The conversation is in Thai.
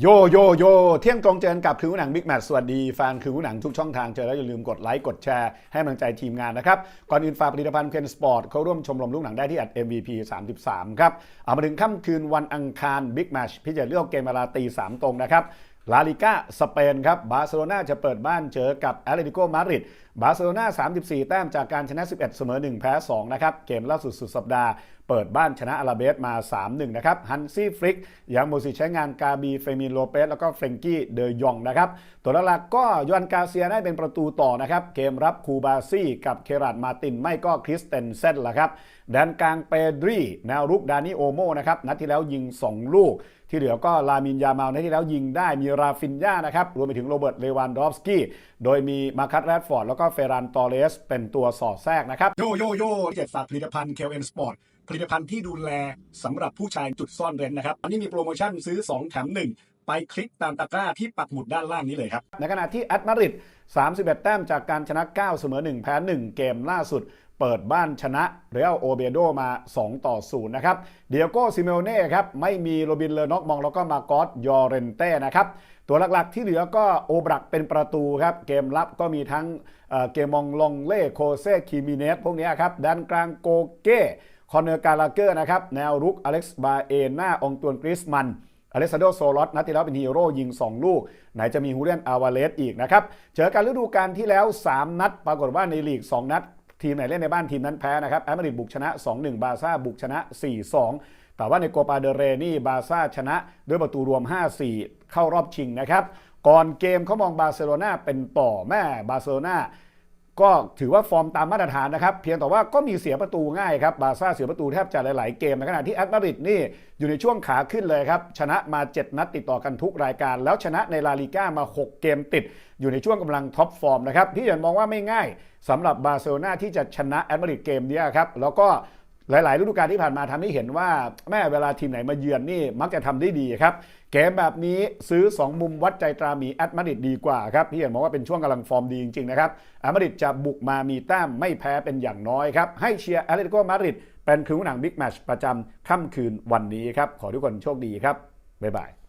โยโยโยเที่ยงตรงเจอกับคือหนังบิ๊กแมทสวัสดีแฟนคือหนังทุกช่องทางเจอแล้วอย่าลืมกดไลค์กดแชร์ให้กำลังใจทีมงานนะครับ ก่อนอื่นฝากผลิตภัณฑ์เคนสปอร์ตเขาร่วมชมรมลูกหนังได้ที่อัด MVP 33 ครับ เอามาถึงค่ำคืนวันอังคารบิ๊กแมชพี่จะเลือกเกมเวลาตีสามตรงนะครับ ลาลิก้าสเปนครับบาร์เซโลนาจะเปิดบ้านเจอกับแอตเลติโกมาดริดบาร์เซโลนา34 แต้มจากการชนะ 11 เสมอ 1 แพ้ 2 นะครับ เกมล่าสุดสุดสัปดาห์ เปิดบ้านชนะอาราเบสมา 3-1 นะครับฮันซี่ฟริกยังโมซิใช้งานกาบี เฟมินโลเปสแล้วก็เฟรงกี้เดยองนะครับ ตัวหลักๆก็ยอนกาเซียได้เป็นประตูต่อนะครับ เกมรับคูบาซี่กับเคราดมาตินไม่ก็คริสเตนเซนละครับแดนกลางเปดรีแนวรุกดานิโอโมนะครับนัดที่แล้วยิง 2 ลูก ที่เหลือก็ลามินยามาลนัดที่แล้วยิงได้มีราฟินยานะครับรวมไปถึงโรเบิร์ตเลวันดอฟสกี้โดยมีมาคัตแรดฟอร์ดแล้วก็เฟรันตอเรสเป็นตัวสอดแทรกนะครับโยโยโย่เจ็ดฝากผลิตภัณฑ์แคลนสปอร์ตผลิตภัณฑ์ที่ดูแลสำหรับผู้ชายจุดซ่อนเร้นนะครับอันนี้มีโปรโมชั่นซื้อ 2 แถม 1 ไปคลิกตามตะกร้าที่ปักหมุดด้านล่างนี้เลยครับ ในขณะที่แอตมาริด31 แต้มจากการชนะ 9 เสมอ 1 แพ้ 1 เกมล่าสุด เปิดบ้านชนะเรอัลโอเบโดมา 2 ต่อ 0 นะครับ เดียโก้ซิเมโอเน่ครับ ไม่มีโรบินเลอนอกมองแล้วก็มากอสยอเรนเต้นะครับ ตัวหลักๆที่เหลือก็โอบรักเป็นประตูครับ เกมรับก็มีทั้งเกมองลองเล่โคเซคิมิเนสพวกนี้ครับด้านกลางโกเก้คอนเนอร์กาลาเกอร์นะครับแนวรุกอเล็กซ์บาเอน่าองตวนกริสมัน อเลสซานโดโซลอสนัดที่แล้วเป็นฮีโร่ยิง 2 ลูก ไหนจะมีฮูเลียนอาวาเลสอีกนะครับเจอกันฤดูกาลที่แล้ว 3 นัด ปรากฏว่าในลีก 2 นัด ทีมไหนเล่นในบ้านทีมนั้นแพ้นะครับแอตมาดริดบุกชนะ 2-1 บาซ่าบุกชนะ 4-2 แต่ว่าในโกปาเดเรนี่บาซ่าชนะด้วยประตูรวม 5-4 เข้ารอบชิงนะครับก่อนเกมเขามองบาร์เซโลนาเป็นต่อแม่บาร์เซโลนา ก็ถือว่าฟอร์มตามมาตรฐานนะครับ เพียงแต่ว่าก็มีเสียประตูง่ายครับบาซ่าเสียประตูแทบจะหลาย ๆ เกมในขณะที่แอตมาดริดนี่อยู่ในช่วงขาขึ้นเลยครับ ชนะมา 7 นัดติดต่อกันทุกรายการ แล้วชนะในลาลิก้ามา 6 เกมติด อยู่ในช่วงกำลังท็อปฟอร์มนะครับพี่เห็นมองว่าไม่ง่ายสำหรับบาร์เซโลนาที่จะชนะแอตมาดริดเกมนี้ครับแล้วก็ หลาย ๆ ฤดูกาลที่ผ่านมาทำให้เห็นว่าแม่เวลาทีมไหนมาเยือนนี่มักจะทำได้ดีครับเกมแบบนี้ซื้อ 2 มุมวัดใจตราหมีแอตมาดริดดีกว่าครับพี่เห็นมองว่าเป็นช่วงกำลังฟอร์มดีจริง ๆ นะครับแอตมาดริดจะบุกมามีแต้มไม่แพ้เป็นอย่างน้อยครับ ให้เชียร์แอตเลติโกมาดริดเป็นคืนหนังบิ๊กแมชประจำค่ำคืนวันนี้ครับ ขอทุกคนโชคดีครับ บ๊ายบาย